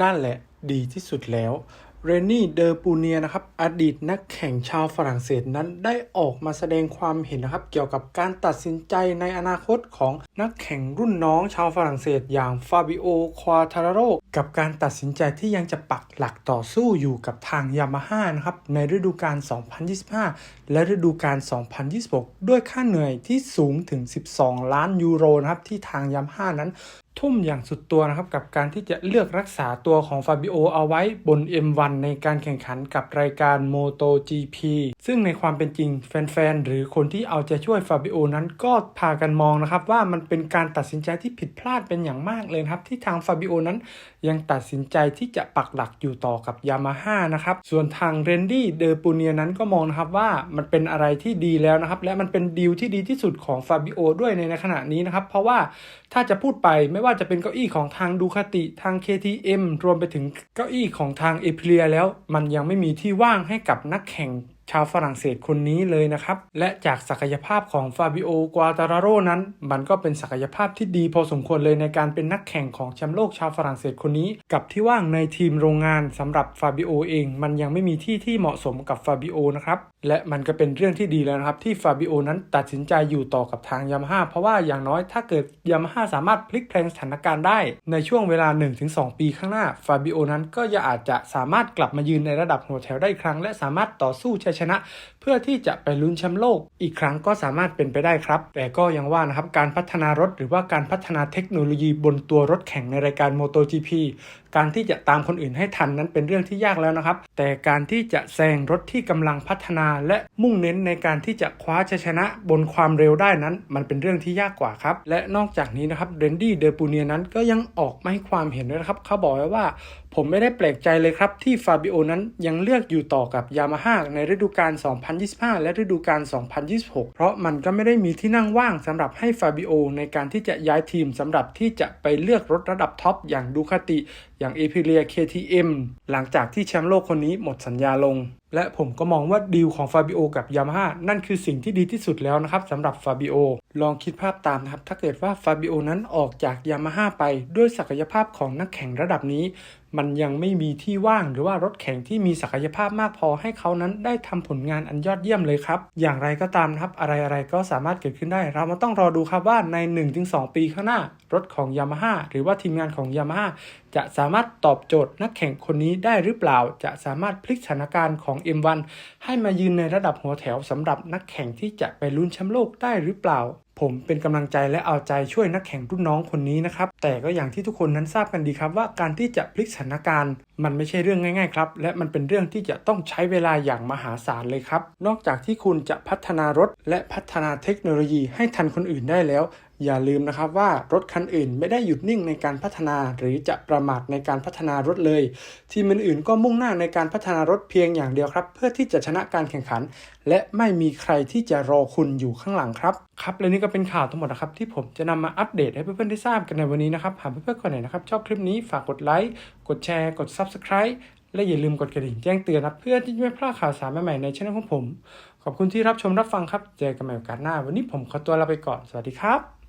นั่นแหละดีที่สุดแล้วเรนนี่เดอปูเนียนะครับอดีตนักแข่งชาวฝรั่งเศสนั้นได้ออกมาแสดงความเห็นนะครับเกี่ยวกับการตัดสินใจในอนาคตของนักแข่งรุ่นน้องชาวฝรั่งเศสอย่างฟาบิโอ ควาทาราโรกับการตัดสินใจที่ยังจะปักหลักต่อสู้อยู่กับทางยามาฮ่านะครับในฤดูกาล 2025 และฤดูกาล 2026 ด้วยค่าเหนื่อยที่สูงถึง 12 ล้านยูโรนะครับที่ทางยามาฮ่านั้น ทุ่มอย่างสุดตัวนะครับกับการที่จะเลือกรักษาตัวของฟาบิโอเอาไว้บน M1 ในการแข่งขันกับรายการ MotoGP ซึ่งในความเป็นจริงแฟนๆ หรือคนที่เอาใจช่วยฟาบิโอนั้นก็พากันมองนะครับว่ามันเป็นการตัดสินใจที่ผิดพลาดเป็นอย่างมากเลยครับ ที่ทางฟาบิโอนั้นยังตัดสินใจที่จะปักหลักอยู่ต่อกับยามาฮ่านะครับส่วนทางเรนดี้เดอปูเนียนั้นก็มองนะครับว่ามันเป็นอะไรที่ดีแล้วนะครับและมันเป็นดีลที่ดีที่สุดของฟาบิโอด้วยในขณะนี้นะครับเพราะว่าถ้าจะพูดไปไม่ว่าจะเป็นเก้าอี้ของทางดูคาติทาง KTM รวมไปถึงเก้าอี้ของทางเอ i เลียแล้ว มันยังไม่มีที่ว่างให้กับนักแข่งชาวฝรั่งเศสคนนี้เลยนะครับ และจากศักยภาพของฟาบิโอกวาตาราโรนั้น มันก็เป็นศักยภาพที่ดีพอสมควรเลยในการเป็นนักแข่งของแชมป์โลกชาวฝรั่งเศสคนนี้ กับที่ว่างในทีมโรงงานสำหรับฟาบิโอเอง มันยังไม่มีที่ที่เหมาะสมกับฟาบิโอนะครับ และมันก็เป็นเรื่องที่ดีแล้วนะครับ ที่ฟาบิโอนั้นตัดสินใจอยู่ต่อกับทางยามาฮ่าเพราะว่าอย่างน้อยถ้าเกิดยามาฮ่าสามารถพลิกแพลงสถานการณ์ได้ ในช่วงเวลา 1-2 ปีข้างหน้าฟาบิโอนั้นก็จะอาจจะสามารถกลับมายืนในระดับหัวแถวได้ครั้ง และสามารถต่อสู้ชัยชนะ เพื่อที่จะไปลุ้นแชมป์โลก อีกครั้งก็สามารถเป็นไปได้ครับ แต่ก็ยังว่านะครับการพัฒนารถหรือว่าการพัฒนาเทคโนโลยีบนตัวรถแข่งในรายการ MotoGP การที่จะตามคนอื่นให้ทันนั้นเป็นเรื่องที่ยากแล้วนะครับ แต่การที่จะแซงรถที่กำลังพัฒนาและมุ่งเน้นในการที่จะคว้าชัยชนะบนความเร็วได้นั้น มันเป็นเรื่องที่ยากกว่าครับ และนอกจากนี้นะครับเรนดี้เดอปูเนียนั้นก็ยังออกมาให้ความเห็นด้วยนะครับ เขาบอกไว้ว่า ผมไม่ได้แปลกใจเลยครับที่ฟาบิโอนั้นยังเลือกอยู่ต่อกับยามาฮ่าในฤดูกาล 2025 และฤดูกาล 2026 เพราะมันก็ไม่ได้มีที่นั่งว่างสำหรับให้ฟาบิโอในการที่จะย้ายทีมสำหรับที่จะไปเลือกรถระดับท็อปอย่างดูคาติ อย่างเอพิเลีย KTM หลังจากที่แชมป์โลกคนนี้หมดสัญญาลง และผมก็มองว่าดีลของฟาบิโอกับยามาฮ่านั่นคือสิ่งที่ดีที่สุดแล้วนะครับสำหรับฟาบิโอลองคิดภาพตามนะครับ ถ้าเกิดว่าฟาบิโอนั้นออกจากยามาฮ่าไปด้วยศักยภาพของนักแข่งระดับนี้ มันยังไม่มีที่ว่างหรือว่ารถแข่งที่มีศักยภาพมากพอให้เขานั้นได้ทำผลงานอันยอดเยี่ยมเลยครับ อย่างไรก็ตามนะครับอะไรๆก็สามารถเกิดขึ้นได้ เรามาต้องรอดูครับว่าใน 1-2 ปีข้างหน้ารถของยามาฮ่าหรือว่าทีมงานของยามาฮ่าจะสามารถตอบโจทย์นักแข่งคนนี้ได้หรือเปล่า จะสามารถพลิกสถานการณ์ของ M1 ให้มายืนในระดับหัวแถวสำหรับนักแข่งที่จะไปลุ้นแชมป์โลกได้หรือเปล่าผมเป็นกำลังใจและเอาใจช่วยนักแข่งรุ่นน้องคนนี้นะครับ แต่ก็อย่างที่ทุกคนนั้นทราบกันดีครับว่าการที่จะพลิกสถานการณ์ มันไม่ใช่เรื่องง่ายๆครับ และมันเป็นเรื่องที่จะต้องใช้เวลาอย่างมหาศาลเลยครับ นอกจากที่คุณจะพัฒนารถ และพัฒนาเทคโนโลยีให้ทันคนอื่นได้แล้ว อย่าลืมนะครับว่ารถคันอื่นไม่ได้หยุดนิ่งในการพัฒนา หรือจะประมาทในการพัฒนารถเลย ทีมอื่นๆก็มุ่งหน้าในการพัฒนารถเพียงอย่างเดียวครับ เพื่อที่จะชนะการแข่งขัน และไม่มีใครที่จะรอคุณอยู่ข้างหลังครับครับและนี่ก็เป็นข่าวทั้งหมดนะครับที่ผมจะนำมาอัปเดตให้เพื่อนๆได้ทราบกันในวันนี้นะครับหากเพื่อนๆคนไหนนะครับชอบคลิปนี้ฝากกดไลค์กดแชร์ กด Subscribe และอย่าลืมกดกระดิ่งแจ้งเตือนนะเพื่อที่จะไม่พลาดข่าวสารใหม่ๆในช่องของผม ขอบคุณที่รับชมรับฟังครับ เจอกันใหม่โอกาสหน้า วันนี้ผมขอตัวลาไปก่อน สวัสดีครับ